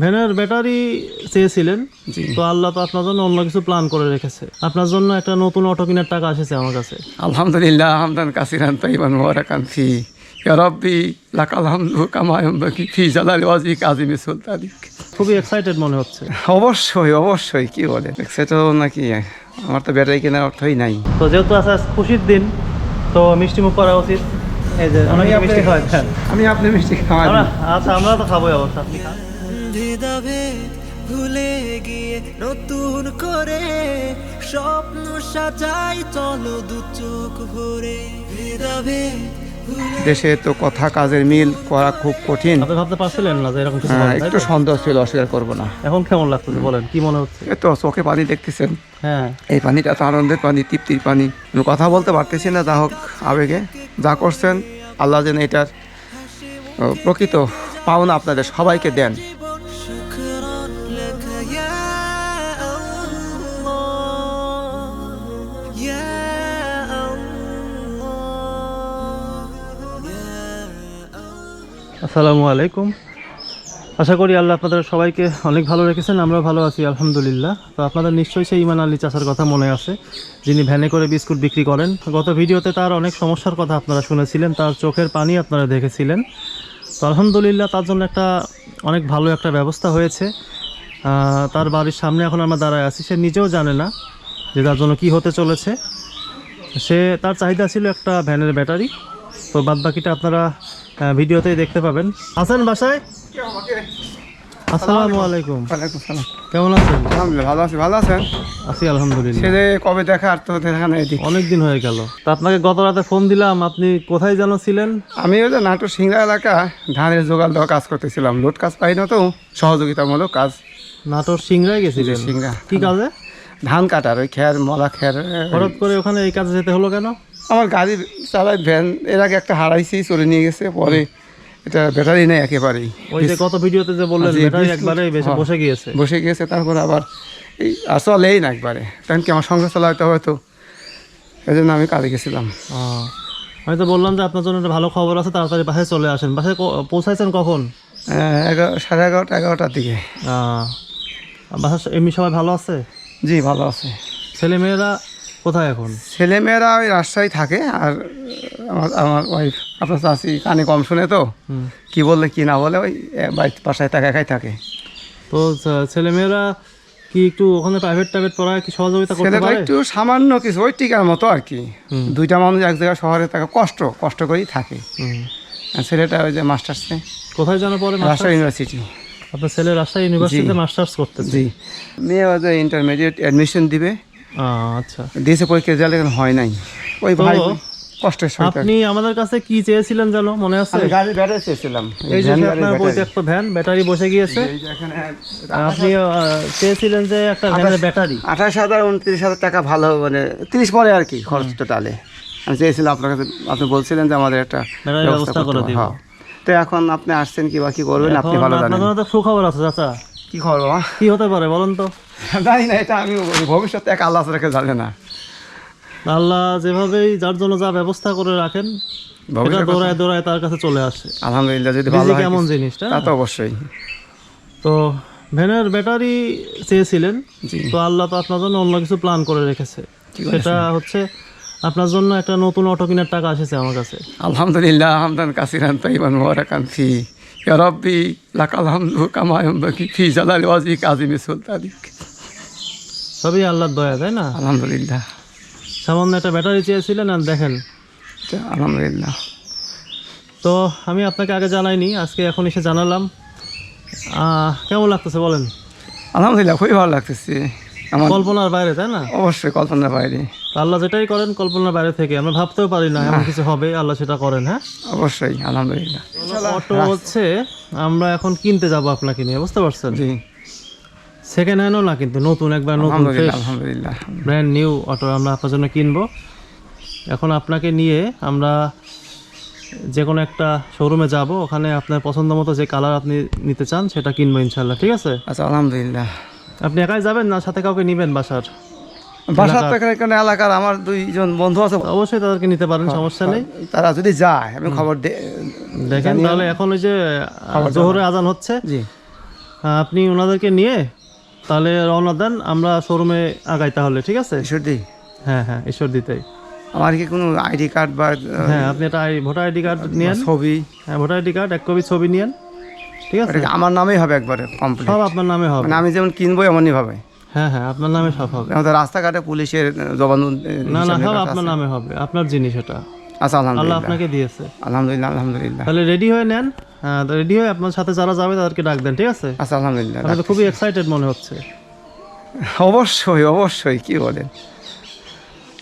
ভ্যানের ব্যাটারি চেয়েছিলেন। তো আল্লাহ তো আপনার জন্য অন্য কিছু প্ল্যান করে রেখেছে। আপনার জন্য একটা নতুন অটো কেনার টাকা এসেছে আমার কাছে। আলহামদুলিল্লাহ হামদান কাসিরান তাইবান মোয়ারাকান ফি। রব্বি লাকাল হামদু কামা ইয়ামবাকি ফি জালালি ওয়াজিক আজিমি সুলতানিক খুবই এক্সাইটেড মনে হচ্ছে। অবশ্যই অবশ্যই কি বলে? সেটা নাকি? আমার তো ব্যাটারি কেনার অর্থই নাই। তো যেহেতু আছে আজ খুশির দিন তো মিষ্টি মুখ করা উচিত। এই যে অনেকে মিষ্টি খাওয়াই আমি আপনি মিষ্টি খাওয়া আমরা আচ্ছা আমরা তো খাবোই অবশ্য আপনি খান। ভেদাভেদ ভুলে গিয়ে নতুন করে স্বপ্ন সাজাই চলো দু চোখ ভরে। ভেদাভেদ ভুলে দেশে তো কথা কাজের মিল করা খুব কঠিন। ভাবতে পারছিলেন না যে এরকম কিছু হ্যাঁ, একটু সন্দেহ ছিল অস্বীকার করব না। এখন কেমন লাগতেছে বলেন কি মনে হচ্ছে? এই তো চোখে পানি দেখতেছেন। হ্যাঁ। এই পানিটা তো আনন্দের পানি তৃপ্তির পানি। কথা বলতে পারতেছি না যা হোক আবেগে। যা করছেন আল্লাহ যেন এটার প্রকৃত পাওনা আপনাদের সবাইকে দেন। আসসালামু আলাইকুম। আশা করি আল্লাহ আপনাদের সবাইকে অনেক ভালো রেখেছেন, আমরাও ভালো আছি, আলহামদুলিল্লাহ। তো আপনাদের নিশ্চয়ই সেই ইমান আলী চাষার কথা মনে আছে, যিনি ভ্যানে করে বিস্কুট বিক্রি করেন। গত ভিডিওতে তার অনেক সমস্যার কথা আপনারা শুনেছিলেন, তার চোখের পানি আপনারা দেখেছিলেন। তো আলহামদুলিল্লাহ তার জন্য একটা অনেক ভালো একটা ব্যবস্থা হয়েছে। তার বাড়ির সামনে এখন আমরা দাঁড়ায় আছি, সে নিজেও জানে না যে তার জন্য কি হতে চলেছে। সে, তার চাহিদা ছিল একটা ভ্যানের ব্যাটারি। তো বাদ বাকিটা আপনারা ভিডিওতেই দেখতে পাবেন। আছেন বাসায়? আসসালামু আলাইকুম। ওয়ালাইকুম সালাম কেমন আছেন? আলহামদুলিল্লাহ ভালো আছি ভালো আছেন? আছি আলহামদুলিল্লাহ। সে যে কবে দেখা আর তো দেখা নাই। অনেক দিন হয়ে গেল। তা আপনাকে গত রাতে ফোন দিলাম আপনি কোথায় যেন ছিলেন? আমি ওই যে নাটোর সিংড়া এলাকা ধানের জোগাল দেওয়া কাজ করতেছিলাম। লোড কাজ পাই না তো সহযোগিতামূলক কাজ। নাটোর সিংড়ায় গেছিলেন? সিংড়া। কি কাজে? ধান কাটার ওই খের মলা খের হঠাৎ করে ওখানে এই কাজে যেতে হলো কেন? আমার গাড়ি চালায় ভ্যান এর আগে একটা হারাইছি চলে নিয়ে গেছে পরে এটা ব্যাটারি নেই একেবারেই। ওই যে কত ভিডিওতে যে বললেন ব্যাটারি একবারে হ্যাঁ। বসে গিয়েছে। বসে গিয়েছে তারপরে আবার এই আর চলেই না একবারে। কারণ কি আমার সংসার চালাতে হবে তো এই জন্য আমি কাজে গেছিলাম। আমি তো বললাম যে আপনার জন্য একটা ভালো খবর আছে তাড়াতাড়ি বাসায় চলে আসেন। বাসায় পৌঁছাইছেন কখন? এগারো সাড়ে এগারোটা এগারোটার দিকে। বাসায় এমনি সবাই ভালো আছে? জি ভালো আছে। ছেলে মেয়েরা কোথায় এখন? ছেলেমেয়েরা ওই রাজশাহী থাকে আর আমার আমার ওয়াইফ আপনার চাষি কানে কম শুনে তো। কি বললে কি না বলে ওই বাড়ির বাসায় থাকা একাই থাকে। তো ছেলে মেয়েরা কি একটু ওখানে প্রাইভেট টাইভেট পড়ায় কি সহযোগিতা করতে পারে? একটু সামান্য কিছু ওই টিকার মতো আর কি। দুইটা মানুষ এক জায়গায় শহরে থাকে কষ্ট কষ্ট করেই থাকে। ছেলেটা ওই যে মাস্টার্সে কোথায় যেন পরে রাজশাহী ইউনিভার্সিটি আপনার ছেলে রাজশাহী ইউনিভার্সিটিতে মাস্টার্স করতেছে। জি। মেয়ে ওই যে ইন্টারমিডিয়েট অ্যাডমিশন দিবে। আচ্ছা। দিয়েছে পরীক্ষা রেজাল্ট এখন হয় নাই। ওই ভাই কষ্টের আপনি আমাদের কাছে কি চেয়েছিলেন জানো মনে আছে? গাড়ি ব্যাটারি চেয়েছিলাম। এই যে আপনার। পরিত্যক্ত ভ্যান ব্যাটারি বসে গিয়েছে। আপনি চেয়েছিলেন যে একটা ভ্যানের ব্যাটারি আঠাশ হাজার উনত্রিশ হাজার টাকা ভালো মানে তিরিশ পরে আর কি খরচ টোটালে। আমি চেয়েছিলাম আপনার কাছে আপনি বলছিলেন যে আমাদের একটা ব্যবস্থা করে দিব। হ্যাঁ। তো এখন আপনি আসছেন কি বা কি করবেন? আপনি ভালো জানেন। জন্য তো সুখবর আছে চাচা। কি খবর কি হতে পারে বলুন তো। জানি না এটা আমি ভবিষ্যতে এক আল্লাহ রেখে জানে না। আল্লাহ যেভাবেই যার জন্য যা ব্যবস্থা করে রাখেন এটা দৌড়ায় দৌড়ায় তার কাছে চলে আসে। আলহামদুলিল্লাহ যদি ভালো কেমন জিনিসটা? তা তো অবশ্যই। তো ভ্যানের ব্যাটারি চেয়েছিলেন তো আল্লাহ তো আপনার জন্য অন্য কিছু প্ল্যান করে রেখেছে। সেটা হচ্ছে আপনার জন্য একটা নতুন অটো কেনার টাকা এসেছে আমার কাছে। আলহামদুলিল্লাহ হামদান কাসিরান তাইবান মোয়ারাকান ফি। ইয়া রব্বি লাকাল হামদু কামা ইয়ামবাকি ফি জালালি ওয়াজিক আজিমি সুলতানিক। সবই আল্লাহর দয়া তাই না? আলহামদুলিল্লাহ। সামান্য একটা ব্যাটারি চেয়েছিলেন আর দেখেন। আলহামদুলিল্লাহ। তো আমি আপনাকে আগে জানাইনি আজকে এখন এসে জানালাম। কেমন লাগতেছে বলেন? আলহামদুলিল্লাহ খুবই ভালো লাগতেছে। আমার কল্পনার বাইরে তাই না? অবশ্যই কল্পনার বাইরে। আল্লাহ যেটাই করেন কল্পনার বাইরে থেকে। আমরা ভাবতেও পারি না এমন কিছু হবে আল্লাহ সেটা করেন হ্যাঁ? অবশ্যই আলহামদুলিল্লাহ। অটো হচ্ছে আমরা এখন কিনতে যাব আপনাকে নিয়ে বুঝতে পারছেন? জি। সেকেন্ড হ্যান্ডও না কিন্তু নতুন একবার নতুন আলহামদুলিল্লাহ ব্র্যান্ড নিউ অটো আমরা আপনার জন্য কিনবো। এখন আপনাকে নিয়ে আমরা যে কোনো একটা শোরুমে যাব ওখানে আপনার পছন্দ মতো যে কালার আপনি নিতে চান সেটা কিনবো ইনশাল্লাহ ঠিক আছে? আচ্ছা আলহামদুলিল্লাহ। আপনি একাই যাবেন না সাথে কাউকে নিবেন বাসার? বাসার তো এখানে এলাকার আমার দুইজন বন্ধু আছে। অবশ্যই তাদেরকে নিতে পারেন সমস্যা নেই। তারা যদি যায় আমি খবর দেখেন তাহলে এখন ওই যে জোহরে আজান হচ্ছে। জি। হ্যাঁ, আপনি ওনাদেরকে নিয়ে তাহলে রওনা দেন আমরা শোরুমে আগাই তাহলে ঠিক আছে? সর্দি হ্যাঁ হ্যাঁ ঈশ্বর দিতেই আমার কি কোনো আইডি কার্ড বা হ্যাঁ আপনি একটা আই- ভোটার আইডি কার্ড নিয়েন। ছবি? হ্যাঁ ভোটার আইডি কার্ড এক কপি ছবি নিয়েন ঠিক আছে? আমার নামেই হবে একবারে কমপ্লিট সব আপনার নামে হবে। মানে আমি যেমন কিনবো এমনই ভাবে হ্যাঁ হ্যাঁ আপনার নামে সব হবে। আমাদের রাস্তাঘাটে পুলিশের জবান না না সব আপনার নামে হবে। আপনার জিনিস এটা। আচ্ছা আল্লাহ আপনাকে দিয়েছে। আলহামদুলিল্লাহ আলহামদুলিল্লাহ। তাহলে রেডি হয়ে নেন। রেডি হয়ে আপনার সাথে যারা যাবে তাদেরকে ডাক দেন ঠিক আছে? আচ্ছা আলহামদুলিল্লাহ তো খুবই এক্সাইটেড মনে হচ্ছে। অবশ্যই অবশ্যই কি বলেন?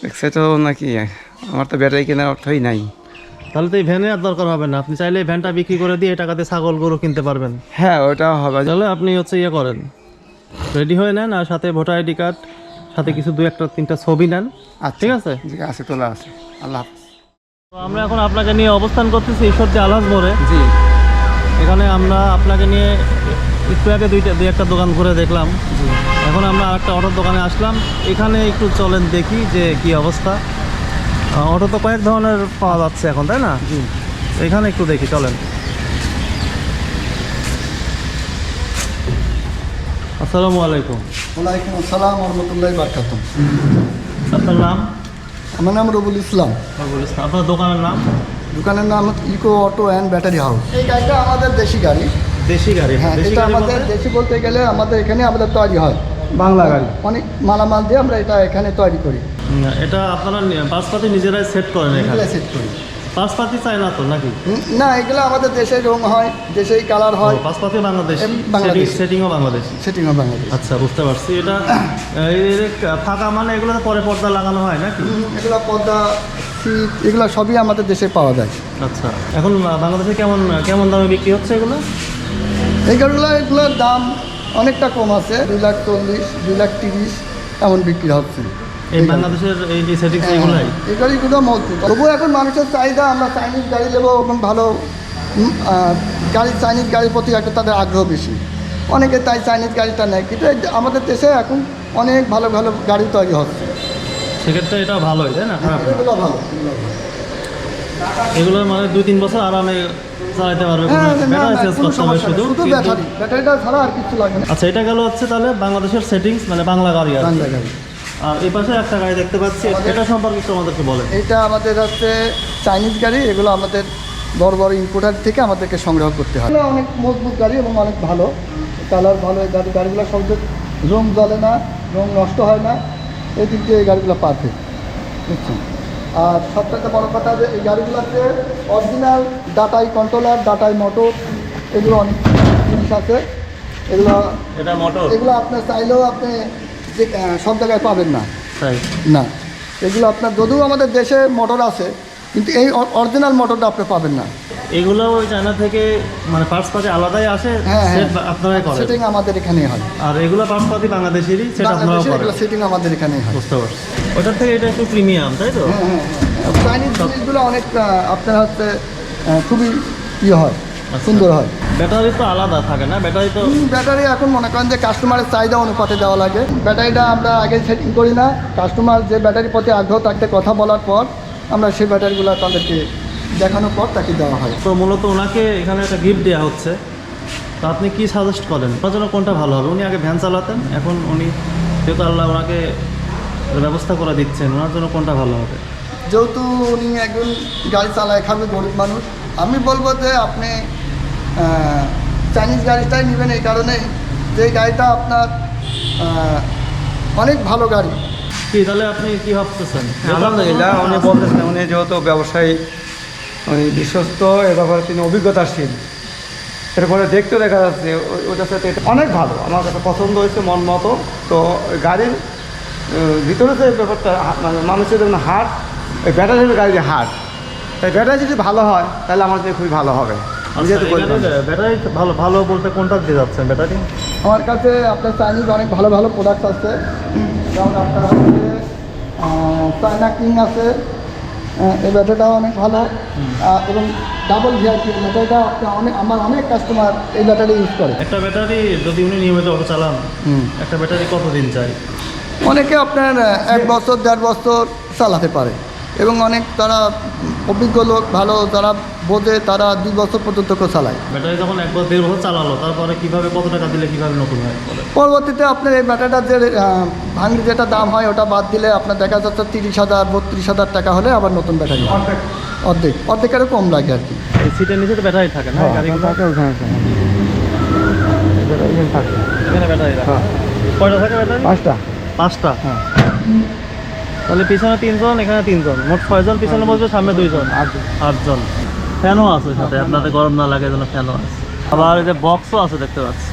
দেখছে নাকি? আমার তো ব্যাটারি কেনার অর্থই নাই। তাহলে তো এই ভ্যানে আর দরকার হবে না। আপনি চাইলে ভ্যানটা বিক্রি করে দিয়ে টাকাতে ছাগল গরু কিনতে পারবেন। হ্যাঁ ওটা হবে। তাহলে আপনি হচ্ছে ইয়ে করেন। রেডি হয়ে নেন আর সাথে ভোটার আইডি কার্ড সাথে কিছু দু একটা তিনটা ছবি নেন। আর ঠিক আছে? আছে তোলা আছে। আল্লাহ আমরা এখন আপনাকে নিয়ে অবস্থান করতেছি ঈশ্বরজি আলহাজ মোড়ে। জি। এখানে আমরা আপনাকে নিয়ে একটু আগে দুইটা দুই একটা দোকান ঘুরে দেখলাম। এখন আমরা আরেকটা অটোর দোকানে আসলাম। এখানে একটু চলেন দেখি যে কি অবস্থা। অটো তো কয়েক ধরনের পাওয়া যাচ্ছে এখন তাই না? জি। এখানে একটু দেখি চলেন। আসসালামু আলাইকুম। ওয়ালাইকুম আসসালাম রহমতুল্লাহ বারকাতুম আপনার নাম? আমার নাম রবুল ইসলাম। রবুল ইসলাম। আপনার দোকানের নাম? দোকানের নাম eco auto and battery house এই গাড়িটা আমাদের দেশি গাড়ি। দেশি গাড়ি হ্যাঁ এটা আমাদের দেশি বলতে গেলে আমাদের এখানে আমাদের তৈরি হয়। বাংলা গাড়ি। অনেক মালামাল দিয়ে আমরা এটা এখানে তৈরি করি। এটা আপনারা পাঁচপাতি নিজেরাই সেট করেন এখানে? সেট করি। পাঁচপাতি চাই না তো নাকি? না এগুলো আমাদের দেশে রং হয় দেশেই কালার হয়। পাঁচপাতি বাংলাদেশ। এম, সেটিংও বাংলাদেশ। সেটিং হয় বাংলাদেশ? আচ্ছা বুঝতে পারছি। এটা এই ফাঁকা মানে এগুলো পরে পর্দা লাগানো হয় নাকি? এগুলো পর্দা সিট এগুলো সবই আমাদের দেশে পাওয়া যায়। আচ্ছা এখন বাংলাদেশে কেমন কেমন দামে বিক্রি হচ্ছে এগুলো? এই গাড়িগুলো এগুলোর দাম অনেকটা কম আছে দুই লাখ চল্লিশ দুই লাখ তিরিশ এমন বিক্রি হচ্ছে। এই বাংলাদেশের এই সেটিংস হ্যাঁ, এগুলাই? এই গাড়িগুলো মজবুত। তবুও এখন মানুষের চাহিদা আমরা চাইনিজ গাড়ি নেব এবং ভালো গাড়ি চাইনিজ গাড়ির প্রতি একটা তাদের আগ্রহ বেশি। অনেকে তাই চাইনিজ গাড়িটা নেয় কিন্তু আমাদের দেশে এখন অনেক ভালো ভালো গাড়ি তৈরি হচ্ছে। সেক্ষেত্রে এটা ভালোই তাই না? খারাপ। এগুলো ভালো এগুলো মানে দুই তিন বছর আরামে চালাতে পারবে হ্যাঁ ব্যাটারি চেঞ্জ করতে হবে শুধু শুধু ব্যাটারি ব্যাটারিটা ছাড়া আর কিছু লাগে না। আচ্ছা এটা গেল হচ্ছে তাহলে বাংলাদেশের সেটিংস মানে বাংলা গাড়ি আর। বাংলা গাড়ি। আর এই পাশে একটা গাড়ি দেখতে পাচ্ছি এটা সম্পর্কে একটু আমাদেরকে বলেন। এটা আমাদের হচ্ছে চাইনিজ গাড়ি এগুলো আমাদের বড় বড় ইম্পোর্টার থেকে আমাদেরকে সংগ্রহ করতে হয়। অনেক মজবুত গাড়ি এবং অনেক ভালো। কালার ভালো গাড়ি গাড়িগুলো সব রং জ্বলে না রং নষ্ট হয় না। এই দিক দিয়ে এই গাড়িগুলো পারফেক্ট বুঝছেন? আর সবথেকে বড় কথা যে এই গাড়িগুলোতে অরিজিনাল ডাটাই কন্ট্রোলার ডাটাই মোটর এগুলো অনেক জিনিস আছে। এগুলো এটা মোটর এগুলো আপনার চাইলেও আপনি যে সব জায়গায় পাবেন না। না। এগুলো আপনার যদিও আমাদের দেশে মোটর আছে কিন্তু এই অরিজিনাল মোটরটা আপনি পাবেন না। এগুলো ওই চায়না থেকে মানে পার্টস পাতি আলাদাই আসে? হ্যাঁ হ্যাঁ। আপনারাই করেন? সেটিং আমাদের এখানেই হয়। আর এগুলো পার্টস পাতি বাংলাদেশেরই সেটা বাংলাদেশে করেন। সেটিং আমাদের এখানেই হয়। বুঝতে পারছি। ওটার থেকে এটা একটু প্রিমিয়াম তাই তো? হ্যাঁ হ্যাঁ চাইনিজ জিনিসগুলো অনেক আপনার হচ্ছে খুবই ইয়ে হয় আচ্ছা। সুন্দর হয়। ব্যাটারি তো আলাদা থাকে না? ব্যাটারি তো ব্যাটারি এখন মনে করেন যে কাস্টমারের চাহিদা অনুপাতে দেওয়া লাগে। ব্যাটারিটা আমরা আগে সেটিং করি না। কাস্টমার যে ব্যাটারির প্রতি আগ্রহ থাকতে কথা বলার পর আমরা সেই ব্যাটারিগুলো তাদেরকে দেখানোর পর তাকে দেওয়া হয়। তো মূলত ওনাকে এখানে একটা গিফট দেওয়া হচ্ছে। তো আপনি কি সাজেস্ট করেন? ওনার জন্য কোনটা ভালো হবে? উনি আগে ভ্যান চালাতেন এখন উনি যেহেতু আল্লাহ ওনাকে ব্যবস্থা করে দিচ্ছেন ওনার জন্য কোনটা ভালো হবে? যেহেতু উনি একজন গাড়ি চালায় খাবে গরিব মানুষ আমি বলব যে আপনি চাইনিজ গাড়িটাই নেবেন এই কারণে যে গাড়িটা আপনার অনেক ভালো গাড়ি। কি তাহলে আপনি কি ভাবতেছেন? আলহামদুলিল্লাহ উনি বলতেছেন উনি যেহেতু ব্যবসায়ী উনি বিশ্বস্ত এ ব্যাপারে তিনি অভিজ্ঞতাশীল। এরপরে দেখতে দেখা যাচ্ছে ওটার সাথে এটা অনেক ভালো। আমার কাছে পছন্দ হয়েছে মন মতো। তো গাড়ির ভিতরে যে ব্যাপারটা মানে মানুষের যেমন হাট ওই ব্যাটারির গাড়ি যে হাট তাই ব্যাটারি যদি ভালো হয় তাহলে আমার জন্য খুবই ভালো হবে। আমি যেহেতু বললাম। ব্যাটারি ভালো ভালো বলতে কোনটা দিয়ে যাচ্ছেন ব্যাটারি আমার কাছে আপনার চাইনিজ অনেক ভালো ভালো প্রোডাক্ট আছে। যেমন আপনার হচ্ছে চায়না কিং আছে এই ব্যাটারিটাও অনেক ভালো। এবং ডাবল ভিআইপি ব্যাটারিটা অনেক আমার অনেক কাস্টমার এই ব্যাটারি ইউজ করে। একটা ব্যাটারি যদি উনি নিয়মিত অটো চালান একটা ব্যাটারি কতদিন চাই? অনেকে আপনার এক বছর দেড় বছর চালাতে পারে। এবং অনেক তারা অভিজ্ঞ লোক ভালো তারা বোঝে তারা দুই বছর পর্যন্ত চালায়। ব্যাটারি যখন এক বছর দেড় বছর চালালো তারপরে কীভাবে কত টাকা দিলে কীভাবে নতুন হয়? পরবর্তীতে আপনার এই ব্যাটারিটার যে ভাঙড়ি যেটা দাম হয় ওটা বাদ দিলে আপনার দেখা যাচ্ছে তিরিশ হাজার বত্রিশ হাজার টাকা হলে আবার নতুন ব্যাটারি হয়। অর্ধেক। অর্ধেক। অর্ধেকেরও কম লাগে আর কি। এই সিটের নিচে তো ব্যাটারি থাকে না? এখানে ব্যাটারি রাখা। কয়টা থাকে ব্যাটারি? পাঁচটা। পাঁচটা? তাহলে পিছনে তিনজন এখানে তিনজন। মোট ছয়জন পিছনে বসবে সামনে দুইজন। আটজন। ফ্যানও আছে সাথে আপনাদের গরম না লাগে যেন ফ্যানও আছে। আবার এই যে বক্সও আছে দেখতে পাচ্ছি।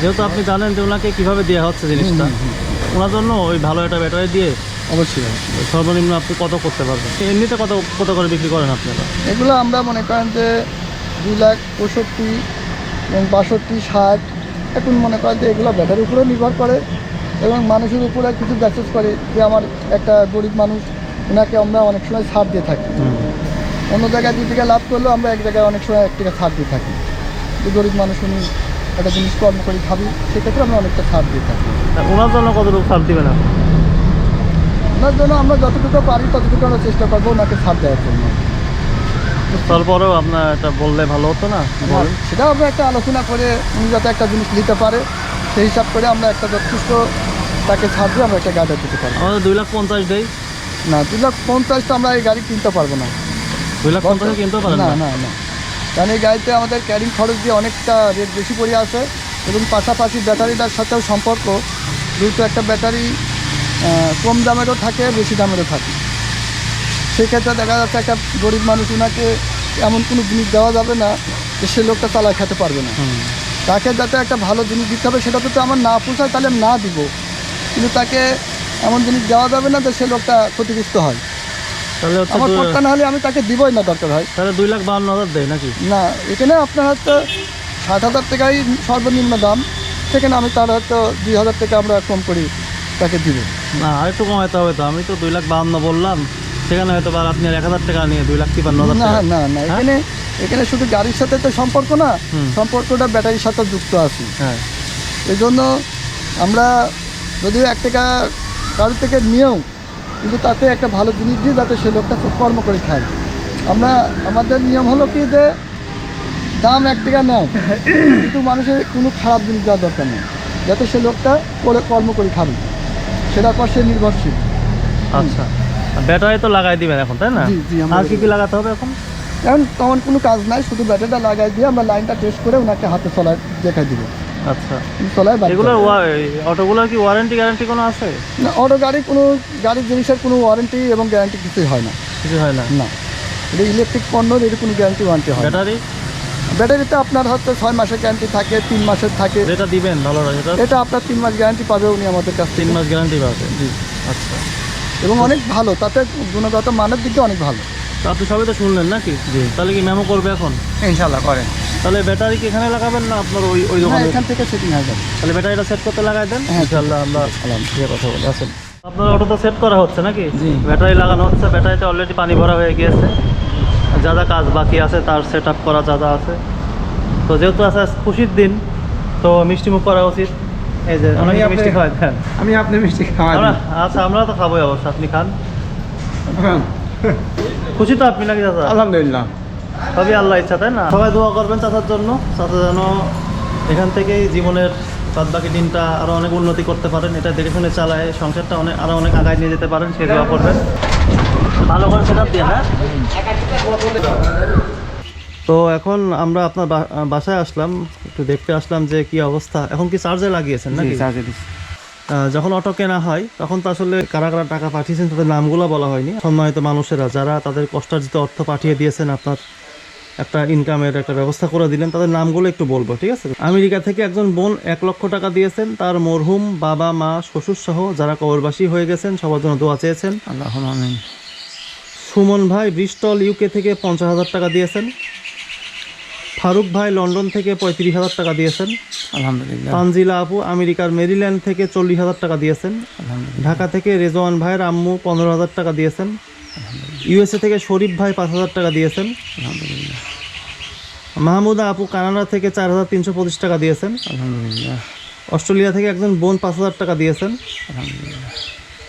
যেহেতু আপনি জানেন যে ওনাকে কীভাবে দেওয়া হচ্ছে জিনিসটা ওনার জন্য ওই ভালো একটা ব্যাটারি দিয়ে অবশ্যই। সর্বনিম্ন আপনি কত করতে পারবেন? এমনিতে কত কত করে বিক্রি করেন আপনারা? এগুলো আমরা মনে করেন যে দুই লাখ পঁয়ষট্টি এবং বাষট্টি ষাট। এখন মনে করেন যে এগুলো ব্যাটারির উপরেও নির্ভর করে। এবং মানুষের উপরে কিছু ব্যাচেস করে যে আমার একটা গরিব মানুষ ওনাকে আমরা অনেক সময় ছাড় দিয়ে থাকি। অন্য জায়গায় দুই টাকা লাভ করলেও আমরা এক জায়গায় অনেক সময় এক টাকা ছাড় দিয়ে থাকি। যে গরিব মানুষ উনি একটা জিনিস কর্ম করি খাবি সেক্ষেত্রে আমরা অনেকটা ছাড় দিয়ে থাকি। ওনার জন্য কতটুকু ছাড় দিবে না ওনার জন্য আমরা যতটুকু পারি ততটুকু আমরা চেষ্টা করব ওনাকে ছাড় দেওয়ার জন্য। তারপরেও আপনার এটা বললে ভালো হতো না? সেটাও আমরা একটা আলোচনা করে উনি যাতে একটা জিনিস নিতে পারে সেই হিসাব করে আমরা একটা যথেষ্ট তাকে ছাড় দিয়ে আমরা একটা গাড়ি দিতে পারব। আমাদের দুই লাখ পঞ্চাশ দেয় না দুই লাখ পঞ্চাশটা আমরা এই গাড়ি কিনতে পারব না। দুই লাখ পঞ্চাশে কিনতে পারব না না? না কারণ এই গাড়িতে আমাদের ক্যারিং খরচ দিয়ে অনেকটা রেট বেশি পড়ে আছে এবং পাশাপাশি ব্যাটারিটার সাথেও সম্পর্ক। যেহেতু একটা ব্যাটারি কম দামেরও থাকে বেশি দামেরও থাকে। সেক্ষেত্রে দেখা যাচ্ছে একটা গরিব মানুষ ওনাকে এমন কোনো জিনিস দেওয়া যাবে না যে সে লোকটা চালায় খেতে পারবে না। তাকে যাতে একটা ভালো জিনিস দিতে হবে সেটা তো আমার না পোষায় তাহলে আমি না দিব। কিন্তু তাকে এমন জিনিস দেওয়া যাবে না যে সে লোকটা ক্ষতিগ্রস্ত হয়। তাহলে হচ্ছে আমার দু- পটটা না হলে আমি তাকে দিবই না দরকার হয়। তাহলে দুই লাখ বাহান্ন হাজার দেয় নাকি? না এখানে আপনার হয়তো ষাট হাজার টাকাই সর্বনিম্ন দাম। সেখানে আমি তার হয়তো দুই হাজার টাকা আমরা কম করি তাকে দিব। না আরেকটু কমাইতে হবে তো। আমি তো দুই লাখ বাহান্ন বললাম। সেখানে হয়তো বা আপনি আর এক হাজার টাকা নিয়ে দুই লাখ তিপান্ন হাজার না টাকা। না না এখানে এখানে শুধু গাড়ির সাথে তো সম্পর্ক না হুম। সম্পর্কটা ব্যাটারির সাথে যুক্ত আছে। হ্যাঁ। এই জন্য আমরা যদিও এক টাকা কারোর থেকে নিয়েও কিন্তু তাতে একটা ভালো জিনিস দিই যাতে সে লোকটা খুব কর্ম করে খায়। আমরা আমাদের নিয়ম হলো কি যে দাম এক টাকা নেয় কিন্তু মানুষের কোনো খারাপ জিনিস দেওয়ার দরকার নেই। যাতে সে লোকটা করে কর্ম করে খাবে। সেটার পর সে নির্ভরশীল। আচ্ছা। ব্যাটারি তো লাগাই দিবেন এখন তাই না? জি, জি, আর কি কি লাগাতে হবে এখন? এখন তেমন কোনো কাজ নাই শুধু ব্যাটারিটা লাগাই দিয়ে আমরা লাইনটা টেস্ট করে ওনাকে হাতে চলায় দেখাই দিব। আচ্ছা। বাড়ি অটোগুলোর কি ওয়ারেন্টি গ্যারান্টি কোনো আছে? না অটো গাড়ি কোনো গাড়ির জিনিসের কোনো ওয়ারেন্টি এবং গ্যারান্টি কিছুই হয় না। কিছু হয় না? না। এটা ইলেকট্রিক পণ্যর এর কোনো গ্যারান্টি ওয়ারেন্টি হয় ব্যাটারি? ব্যাটারিতে আপনার হয়তো ছয় মাসের গ্যারান্টি থাকে তিন মাসের থাকে। যেটা দিবেন ভালো সেটা এটা আপনার তিন মাস গ্যারান্টি পাবে উনি আমাদের কাছ তিন মাস গ্যারান্টি পাবে। জি। আচ্ছা। এবং অনেক ভালো তাতে গুণগত মানের দিকে অনেক ভালো। তো আপনি সবই তো শুনলেন নাকি? তাহলে কি মেমো করবে এখন? ইনশাল্লাহ করেন। তাহলে ব্যাটারি কি এখানে লাগাবেন না আপনার ওই ওই হ্যাঁ দোকানে এখান থেকে সেটিং হয়ে যাবে। তাহলে ব্যাটারিটা সেট করতে লাগাই দেন। হ্যাঁ। ইনশাল্লাহ আমরা ইয়ে কথা বলি আসেন। আপনার অটো তো সেট করা হচ্ছে নাকি? ব্যাটারি লাগানো হচ্ছে। ব্যাটারিতে অলরেডি পানি ভরা হয়ে গিয়েছে। যা যা কাজ বাকি আছে তার সেট আপ করা যা যা আছে। তো যেহেতু আছে খুশির দিন তো মিষ্টি মুখ করা উচিত। এই যে অনেক মিষ্টি খাওয়াই আমি আপনি মিষ্টি খাওয়াই আমরা আচ্ছা আমরা তো খাবোই অবশ্য। আপনি খান। খুশি তো আপনি নাকি দাদা? আলহামদুলিল্লাহ। সবই আল্লাহ ইচ্ছা তাই না? সবাই দোয়া করবেন চাচার জন্য চাচা যেন এখান থেকেই জীবনের বাদ বাকি দিনটা আরও অনেক উন্নতি করতে পারেন। এটা দেখে শুনে চালায় সংসারটা অনেক আরও অনেক আগায় নিয়ে যেতে পারেন সে দোয়া করবেন। ভালো করে সেটা দিয়ে হ্যাঁ? তো এখন আমরা আপনার বাসায় আসলাম একটু দেখতে আসলাম যে কি অবস্থা। এখন কি চার্জে লাগিয়েছেন নাকি? আহ, যখন অটো কেনা হয় তখন তো আসলে কারা কারা টাকা পাঠিয়েছেন তাদের নামগুলো বলা হয়নি। সম্মানিত মানুষেরা যারা তাদের কষ্টার্জিত অর্থ পাঠিয়ে দিয়েছেন আপনার একটা ইনকামের একটা ব্যবস্থা করে দিলেন। তাদের নামগুলো একটু বলব ঠিক আছে? আমেরিকা থেকে একজন বোন এক লক্ষ টাকা দিয়েছেন। তার মরহুম বাবা মা শ্বশুর সহ যারা কবরবাসী হয়ে গেছেন সবার জন্য দোয়া চেয়েছেন। আল্লাহ আমিন। সুমন ভাই ব্রিস্টল ইউকে থেকে পঞ্চাশ হাজার টাকা দিয়েছেন। ফারুক ভাই লন্ডন থেকে পঁয়ত্রিশ হাজার টাকা দিয়েছেন। আলহামদুলিল্লাহ। তানজিলা আপু আমেরিকার মেরিল্যান্ড থেকে চল্লিশ হাজার টাকা দিয়েছেন। ঢাকা থেকে রেজওয়ান ভাইয়ের আম্মু পনেরো হাজার টাকা দিয়েছেন। ইউএসএ থেকে শরীফ ভাই পাঁচ হাজার টাকা দিয়েছেন। আলহামদুলিল্লাহ। মাহমুদা আপু কানাডা থেকে চার হাজার তিনশো পঁচিশ টাকা দিয়েছেন। আলহামদুলিল্লাহ। অস্ট্রেলিয়া থেকে একজন বোন পাঁচ হাজার টাকা দিয়েছেন। আলহামদুলিল্লাহ।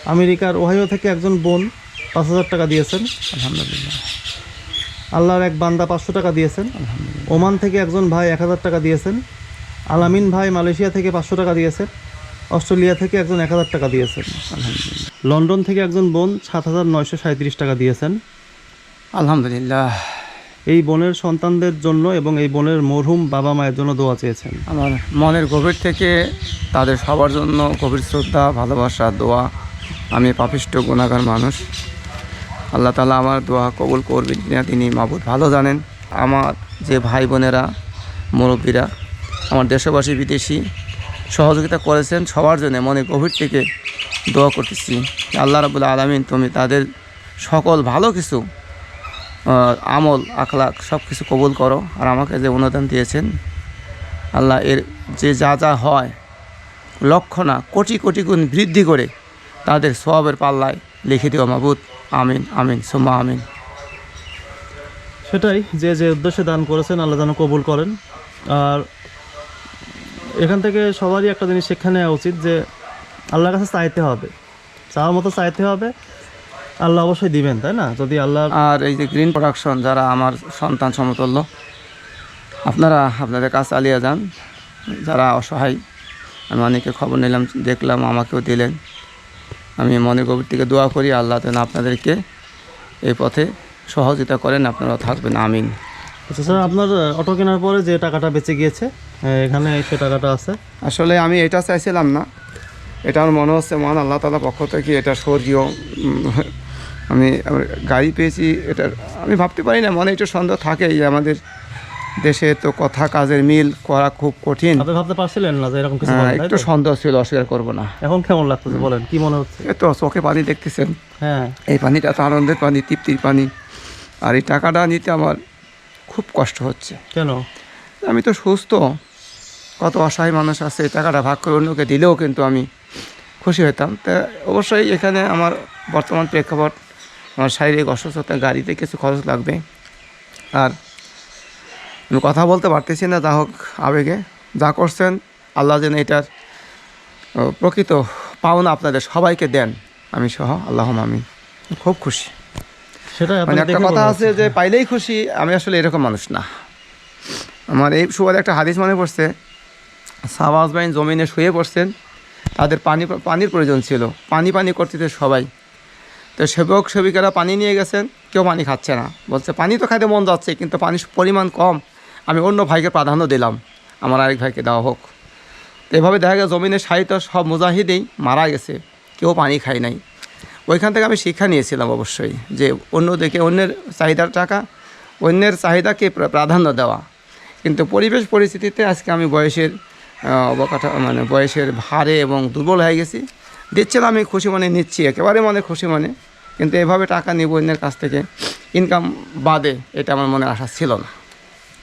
আমেরিকার ওহাইও থেকে একজন বোন পাঁচ হাজার টাকা দিয়েছেন। আলহামদুলিল্লাহ। আল্লাহর এক বান্দা পাঁচশো টাকা দিয়েছেন। আলহামদুলিল্লাহ। ওমান থেকে একজন ভাই এক হাজার টাকা দিয়েছেন। আলামিন ভাই মালয়েশিয়া থেকে পাঁচশো টাকা দিয়েছেন। অস্ট্রেলিয়া থেকে একজন এক হাজার টাকা দিয়েছেন। লন্ডন থেকে একজন বোন সাত হাজার নয়শো সাঁত্রিশ টাকা দিয়েছেন। আলহামদুলিল্লাহ। এই বোনের সন্তানদের জন্য এবং এই বোনের মরহুম বাবা মায়ের জন্য দোয়া চেয়েছেন। আমার মনের গভীর থেকে তাদের সবার জন্য গভীর শ্রদ্ধা ভালোবাসা দোয়া। আমি পাপিষ্ট গুণাগার মানুষ। আল্লাহ তালা আমার দোয়া কবুল করবেন কিনা তিনি মাবুদ ভালো জানেন। আমার যে ভাই বোনেরা মুরব্বীরা আমার দেশবাসী বিদেশি সহযোগিতা করেছেন সবার জন্য। মনে গভীর থেকে দোয়া করতেছি। আল্লাহ রাবুল্লাহ আলমিন তুমি তাদের সকল ভালো কিছু আমল আখলাক সব কিছু কবুল করো আর আমাকে যে অনুদান দিয়েছেন, আল্লাহ এর যে যা যা হয়, লক্ষ না, কোটি কোটি গুণ বৃদ্ধি করে তাদের সবের পাল্লায় লিখে দিও মাবুদ। আমিন আমিন, সুম্মা আমিন। সেটাই, যে যে উদ্দেশ্যে দান করেছেন, আল্লাহ যেন কবুল করেন। আর এখান থেকে সবারই একটা জিনিস শিক্ষা নেওয়া উচিত যে আল্লাহর কাছে চাইতে হবে। চাওয়ার মতো চাইতে হবে আল্লাহ অবশ্যই দিবেন তাই না? যদি আল্লাহ আর এই যে গ্রিন প্রোডাকশন যারা আমার সন্তান সমতুল্য আপনারা আপনাদের কাজ চালিয়ে যান। যারা অসহায় আমি অনেকে খবর নিলাম দেখলাম আমাকেও দিলেন। আমি মনে গভীর থেকে দোয়া করি আল্লাহ যেন আপনাদেরকে এই পথে সহযোগিতা করেন আপনারা থাকবেন আমিন। আচ্ছা স্যার আপনার অটো কেনার পরে যে টাকাটা বেঁচে গিয়েছে এখানে সে টাকাটা আছে। আসলে আমি এটা চাইছিলাম না। এটা আমার মনে হচ্ছে মহান আল্লাহ তালা পক্ষ থেকে এটা স্বর্গীয় আমি গাড়ি পেয়েছি এটা আমি ভাবতে পারি না মনে একটু সন্দেহ থাকে যে আমাদের দেশে তো কথা কাজের মিল করা খুব কঠিন। আপনি ভাবতে পারছিলেন না যে এরকম কিছু হ্যাঁ, একটু সন্দেহ ছিল অস্বীকার করব না। এখন কেমন লাগতেছে বলেন? কি মনে হচ্ছে? এই তো চোখে পানি দেখতেছেন। হ্যাঁ। এই পানিটা তো আনন্দের পানি তৃপ্তির পানি। আর এই টাকাটা নিতে আমার খুব কষ্ট হচ্ছে। কেন? আমি তো সুস্থ। কত অসহায় মানুষ আছে এই টাকাটা ভাগ করে অন্যকে দিলেও কিন্তু আমি খুশি হতাম তা অবশ্যই এখানে আমার বর্তমান প্রেক্ষাপট আমার শারীরিক অসুস্থতা গাড়িতে কিছু খরচ লাগবে। আর আমি কথা বলতে পারতেছি না যা হোক আবেগে। যা করছেন আল্লাহ যেন এটার প্রকৃত পাওনা আপনাদের সবাইকে দেন। আমি সহ আল্লাহ আমি খুব খুশি। সেটাই মানে একটা কথা আছে যে পাইলেই খুশি আমি আসলে এরকম মানুষ না। আমার এই সুবাদে একটা হাদিস মনে পড়ছে সাবাজ বাইন জমিনে শুয়ে পড়ছেন। তাদের পানি, পানির প্রয়োজন ছিল। পানি পানি করতেছে সবাই। তো সেবক, সেবিকারা পানি নিয়ে গেছেন, কেউ পানি খাচ্ছে না। বলছে, পানি তো খাইতে মন যাচ্ছে, কিন্তু পানির পরিমাণ কম। আমি অন্য ভাইকে প্রাধান্য দিলাম। আমার আরেক ভাইকে দেওয়া হোক। এভাবে দেখা গেছে জমিনের সাহিত্য সব মুজাহিদেই মারা গেছে। কেউ পানি খায় নাই। ওইখান থেকে আমি শিক্ষা নিয়েছিলাম অবশ্যই যে অন্য দিকে অন্যের চাহিদার টাকা, অন্যের চাহিদাকে প্রাধান্য দেওয়া। কিন্তু পরিবেশ পরিস্থিতিতে আজকে আমি বয়সের অবকাঠা মানে বয়সের ভারে এবং দুর্বল হয়ে গেছি। দিচ্ছিলাম আমি খুশি মনে নিচ্ছি একেবারে মনে খুশি মনে। কিন্তু এভাবে টাকা নিব অন্যের কাছ থেকে ইনকাম বাদে এটা আমার মনে আশা ছিল না।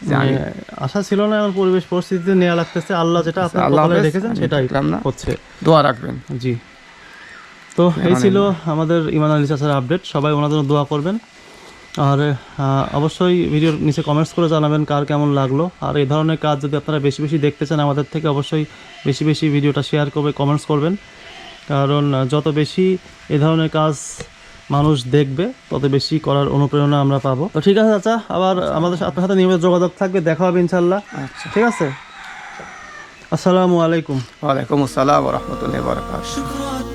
মানে আশা ছিল না আমার পরিবেশ পরিস্থিতিতে নেওয়া লাগতেছে। আল্লাহ যেটা আল্লাহ। রেখেছেন আমি সেটাই না। হচ্ছে। দোয়া রাখবেন। জি। তো এই ছিল আমাদের ইমান আলী চাচার আপডেট সবাই ওনাদের জন্য দোয়া করবেন। আর অবশ্যই ভিডিওর নিচে কমেন্টস করে জানাবেন কার কেমন লাগল। আর এই ধরনের কাজ যদি আপনারা বেশি বেশি দেখতে চান আমাদের থেকে অবশ্যই বেশি বেশি ভিডিওটা শেয়ার করবে কমেন্টস করবেন। কারণ যত বেশি এ ধরনের কাজ মানুষ দেখবে তত বেশি করার অনুপ্রেরণা আমরা পাবো। তো ঠিক আছে চাচা আবার আমাদের আপনার সাথে নিয়মিত যোগাযোগ থাকবে দেখা হবে ইনশাল্লাহ আচ্ছা। ঠিক আছে? আসসালামু আলাইকুম। ওয়ালাইকুম আসসালাম রহমতুল্লাহ বরকাত